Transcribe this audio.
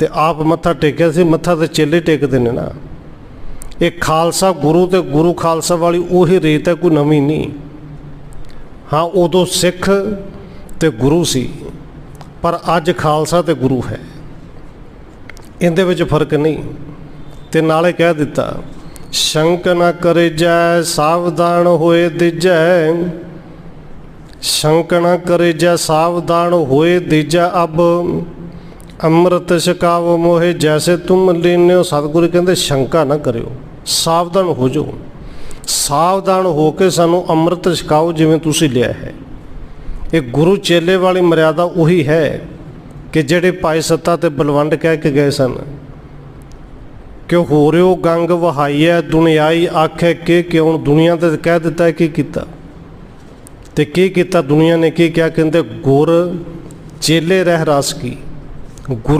ਤੇ ਆਪ ਮੱਥਾ ਟੇਕਿਆ ਸੀ, ਮੱਥਾ ਤੇ ਚੇਲੇ ਟੇਕਦੇ ਨੇ ਨਾ। ਇਹ ਖਾਲਸਾ ਗੁਰੂ ਤੇ ਗੁਰੂ ਖਾਲਸਾ ਵਾਲੀ ਉਹੀ ਰੀਤ ਹੈ, ਕੋਈ ਨਵੀਂ ਨਹੀਂ। ਹਾਂ, ਉਦੋਂ ਸਿੱਖ ਤੇ ਗੁਰੂ ਸੀ, ਪਰ ਅੱਜ ਖਾਲਸਾ ਤੇ ਗੁਰੂ ਹੈ। ਇਹਦੇ ਵਿੱਚ ਫ਼ਰਕ ਨਹੀਂ। ਤੇ ਨਾਲੇ ਕਹਿ ਦਿੱਤਾ, ਸ਼ੰਕ ਨਾ ਕਰੇ ਜੈ, ਸਾਵਧਾਨ ਹੋਏ ਦਿਜੈ। ਸ਼ੰਕ ਨਾ ਕਰੇ ਜੈ, ਸਾਵਧਾਨ ਹੋਏ ਦਿਜੈ ਅਬ। ਅੰਮ੍ਰਿਤ ਛਕਾਵ ਮੋਹਿ, ਜੈਸੇ ਤੁਮ ਲੀਨਿਓ। ਸਤਿਗੁਰੂ ਕਹਿੰਦੇ, ਸ਼ੰਕਾ ਨਾ ਕਰਿਓ, ਸਾਵਧਾਨ ਹੋ ਜਾਓ। ਸਾਵਧਾਨ ਹੋ ਕੇ ਸਾਨੂੰ ਅੰਮ੍ਰਿਤ ਛਕਾਓ ਜਿਵੇਂ ਤੁਸੀਂ ਲਿਆ ਹੈ। ਇਹ ਗੁਰੂ ਚੇਲੇ ਵਾਲੀ ਮਰਿਆਦਾ ਉਹੀ ਹੈ ਕਿ ਜਿਹੜੇ ਭਾਈ ਸੱਤਾ ਤੇ ਬਲਵੰਡ ਕਹਿ ਕੇ ਗਏ ਸਨ ਕਿਉਂ ਹੋ ਹੋਰਿਓ ਗੰਗ ਵਹਾਈਐ, ਦੁਨਿਆਈ ਆਖੇ, ਕਿ ਕਿਉਂ ਦੁਨੀਆ ਤੇ ਕਹਿ ਦਿੱਤਾ ਕੀ ਕੀਤਾ? ਤੇ ਕੀ ਕੀਤਾ ਦੁਨੀਆ ਨੇ? ਕੀ ਕਿਹਾ? ਕਹਿੰਦੇ, ਗੁਰ ਚੇਲੇ ਰਹਿ ਰਸ ਕੀ? ਗੁਰੂ